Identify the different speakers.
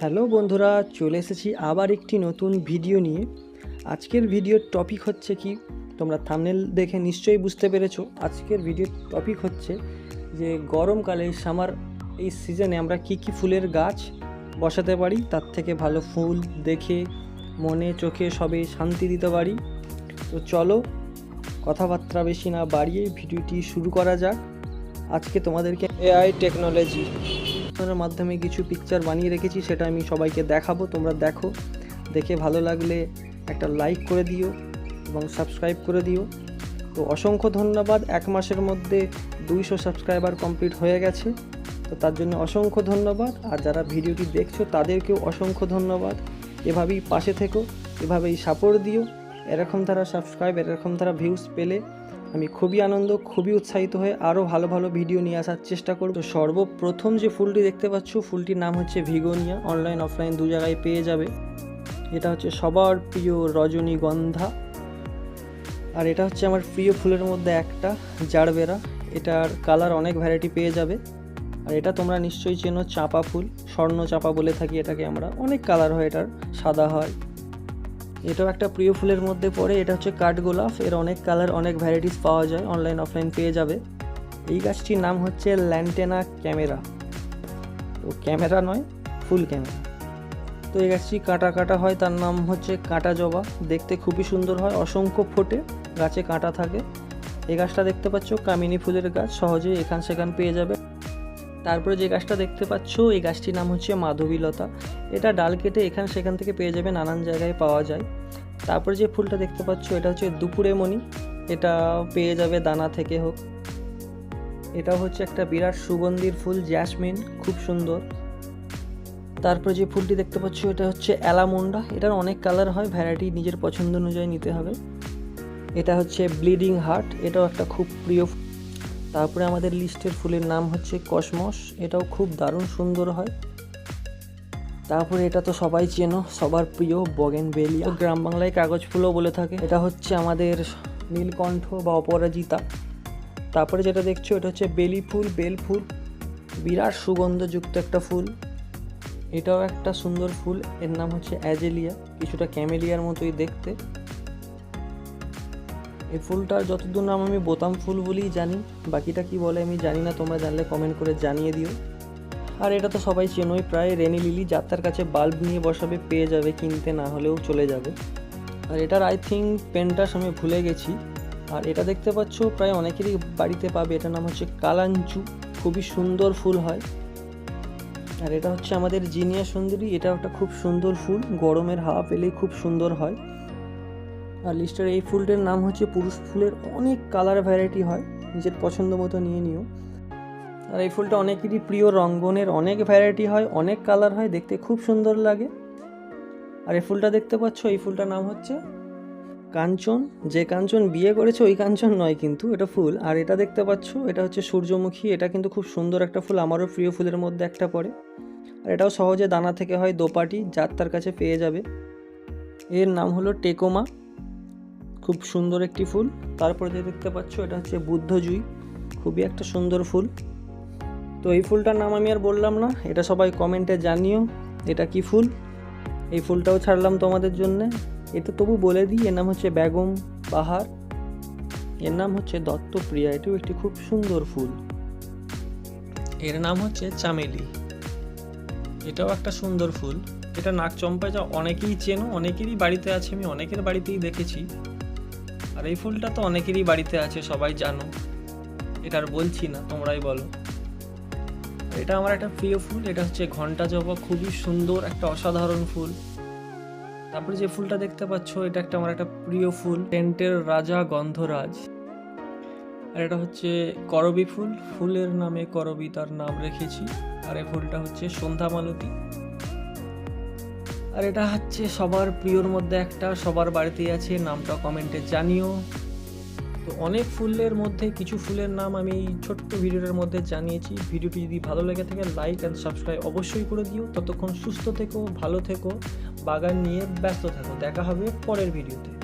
Speaker 1: Hello বন্ধুরা, চলে এসেছি আবার একটি নতুন ভিডিও নিয়ে। আজকের ভিডিওর টপিক হচ্ছে কি, তোমরা থামনেল দেখে নিশ্চয়ই বুঝতে পেরেছ। আজকের ভিডিওর টপিক হচ্ছে যে গরমকালে সামার এই সিজনে আমরা কি কি ফুলের গাছ বসাতে পারি, তার থেকে ভালো ফুল দেখে মনে, চোখে সবে শান্তি দিতে পারি। তো চলো, কথাবার্তা বেশি না বাড়িয়ে ভিডিওটি শুরু করা যাক। আজকে তোমাদেরকে এআই টেকনোলজি এর মাধ্যমে কিছু পিকচার বানিয়ে রেখেছি, সেটা আমি সবাইকে দেখাবো, তোমরা দেখো। দেখে ভালো লাগলে একটা লাইক করে দিও এবং সাবস্ক্রাইব করে দিও। তো অসংখ্য ধন্যবাদ, এক মাসের মধ্যে দুইশো সাবস্ক্রাইবার কমপ্লিট হয়ে গেছে। তো তার জন্য অসংখ্য ধন্যবাদ, আর যারা ভিডিওটি দেখছ, তাদেরকেও অসংখ্য ধন্যবাদ। এভাবেই পাশে থেকো, এভাবেই সাপোর্ট দিও। এরকম তারা সাবস্ক্রাইব এরকম তারা ভিউজ পেলে আমি খুবই আনন্দ, খুবই উৎসাহিত হয়ে আরও ভালো ভালো ভিডিও নিয়ে আসার চেষ্টা করব। তো সর্বপ্রথম যে ফুলটি দেখতে পাচ্ছ, ফুলটির নাম হচ্ছে ভিগোনিয়া। অনলাইন অফলাইন দু জায়গায় পেয়ে যাবে। এটা হচ্ছে সবার প্রিয় রজনীগন্ধা আর এটা হচ্ছে আমার প্রিয় ফুলের মধ্যে একটা, জারবেরা। এটার কালার অনেক ভ্যারাইটি পেয়ে যাবে। আর এটা তোমরা নিশ্চয়ই চেনো, চাঁপা ফুল। স্বর্ণ চাঁপা বলে থাকি এটাকে আমরা। অনেক কালার হয় এটার। সাদা হয়। এটাও একটা প্রিয় ফুলের মধ্যে পড়ে, এটা হচ্ছে কাঠগোলাপ এর অনেক কালার অনেক ভ্যারাইটিস পাওয়া যায় অনলাইন অফলাইন পেয়ে যাবে। এই গাছটির নাম হচ্ছে ল্যান্টেনা ক্যামেরা তো ক্যামেরা নয়, ফুল ক্যামেরা তো এই গাছটি কাটা কাটা হয়, তার নাম হচ্ছে কাঁটা জবা। দেখতে খুবই সুন্দর হয়, অসংখ্য ফোটে গাছে কাঁটা থাকে। এই গাছটা দেখতে পাচ্ছ, কামিনী ফুলের গাছ, সহজেই এখান সেখান পেয়ে যাবে। তারপরে যে গাছটা দেখতে পাচ্ছ, এই গাছটির নাম হচ্ছে মাধবীলতা। এটা ডাল কেটে এখান সেখান থেকে পেয়ে যাবে, নানান জায়গায় পাওয়া যায়। তারপরে যে ফুলটা দেখতে পাচ্ছ, এটা হচ্ছে দুপুরে মণি। এটা পেয়ে যাবে দানা থেকে হোক। এটা হচ্ছে একটা বিরাট সুগন্ধির ফুল, জ্যাসমিন, খুব সুন্দর। তারপরে যে ফুলটি দেখতে পাচ্ছ, এটা হচ্ছে অ্যালামুন্ডা। এটার অনেক কালার হয়, ভ্যারাইটি নিজের পছন্দ অনুযায়ী নিতে হবে। এটা হচ্ছে ব্লিডিং হার্ট, এটাও একটা খুব প্রিয়। তারপরে আমাদের লিস্টের ফুলের নাম হচ্ছে কসমস, এটাও খুব দারুণ সুন্দর হয়। তারপরে এটা তো সবাই চেনো, সবার প্রিয় বগেন বেলিয়া গ্রাম বাংলায় কাগজ ফুলও বলে থাকে। এটা হচ্ছে আমাদের নীলকণ্ঠ বা অপরাজিতা। তারপরে যেটা দেখছ, এটা হচ্ছে বেলি ফুল, বেল ফুল। বিরাট সুগন্ধযুক্ত একটা ফুল। এটাও একটা সুন্দর ফুল। এর নাম হচ্ছে অ্যাজেলিয়া। কিছুটা ক্যামেলিয়ার মতোই দেখতে। এই ফুলটার যতদূর নাম আমি বোতাম ফুল বলেই জানি, বাকিটা কি বলে আমি জানি না, তোমরা জানলে কমেন্ট করে জানিয়ে দিও। আর এটা তো সবাই চেনোই, প্রায় রেনি লিলি যাত্রার কাছে বাল্ব নিয়ে বসাবে, পেয়ে যাবে, কিনতে না হলেও চলে যাবে। আর এটার আই থিঙ্ক পেনটাস আমি ভুলে গেছি। আর এটা দেখতে পাচ্ছ, প্রায় অনেকেরই বাড়িতে পাবে, এটার নাম হচ্ছে কালাঞ্চু খুবই সুন্দর ফুল হয়। আর এটা হচ্ছে আমাদের জিনিয়া সুন্দরী এটা একটা খুব সুন্দর ফুল, গরমের হাওয়া পেলেই খুব সুন্দর হয়। আর লিস্টার এই ফুলটার নাম হচ্ছে পুরুষ ফুলের অনেক কালার ভ্যারাইটি হয়। নিজের পছন্দ মতো নিয়ে নিও। আর এই ফুলটা অনেকেরই প্রিয়, রঙ্গনের অনেক ভ্যারাইটি হয়, অনেক কালার হয়, দেখতে খুব সুন্দর লাগে। আর এই ফুলটা দেখতে পাচ্ছ, এই ফুলটার নাম হচ্ছে কাঞ্চন। যে কাঞ্চন বিয়ে করেছে, ওই কাঞ্চন নয় কিন্তু, এটা ফুল। আর এটা দেখতে পাচ্ছ, এটা হচ্ছে সূর্যমুখী, এটা কিন্তু খুব সুন্দর একটা ফুল, আমারও প্রিয় ফুলের মধ্যে একটা পড়ে। আর এটাও সহজে দানা থেকে হয় দোপাটি, যার তার কাছে পেয়ে যাবে। এর নাম হলো টেকোমা। খুব সুন্দর একটি ফুল। তারপরে যে দেখতে পাচ্ছ, এটা হচ্ছে বুদ্ধজুই খুবই একটা সুন্দর ফুল। তো এই ফুলটার নাম আমি আর বললাম না, এটা সবাই কমেন্টে জানিও, এটা কি ফুল? এই ফুলটাও ছাড়লাম তোমাদের জন্যে। এটা তবু বলে দিই, এর নাম হচ্ছে বেগম বাহার এর নাম হচ্ছে দত্তপ্রিয়া, এটাও একটি খুব সুন্দর ফুল। এর নাম হচ্ছে চামেলি। এটাও একটা সুন্দর ফুল। এটা নাকচম্পা যা অনেকেই চেনো, অনেকেরই বাড়িতে আছে, আমি অনেকের বাড়িতেই দেখেছি। আর এই ফুলটা তো অনেকেরই বাড়িতে আছে, সবাই জানো। এটা আর বলছি না, তোমরাই বলো। এটা আমার একটা প্রিয় ফুল, এটা হচ্ছে ঘণ্টা জবা, খুবই সুন্দর, একটা অসাধারণ ফুল। তারপরে যে ফুলটা দেখতে পাচ্ছ, এটা একটা আমার একটা প্রিয় ফুল, টেন্টের রাজা গন্ধরাজ। আর এটা হচ্ছে করবি ফুল, ফুলের নামে করবি তার নাম রেখেছি। আর এই ফুলটা হচ্ছে সন্ধ্যা মালতী। আর এটা হচ্ছে সবার প্রিয়র মধ্যে একটা, সবার বাড়িতেই আছে, নামটা কমেন্টে জানিও। তো অনেক ফুলের মধ্যে, কিছু ফুলের নাম আমি এই ছোট্ট ভিডিওটার মধ্যে জানিয়েছি। ভিডিওটি যদি ভালো লেগে থাকে লাইক অ্যান্ড সাবস্ক্রাইব অবশ্যই করে দিও। ততক্ষণ সুস্থ থেকো, ভালো থেকো, বাগান নিয়ে ব্যস্ত থাকো। দেখা হবে পরের ভিডিওতে।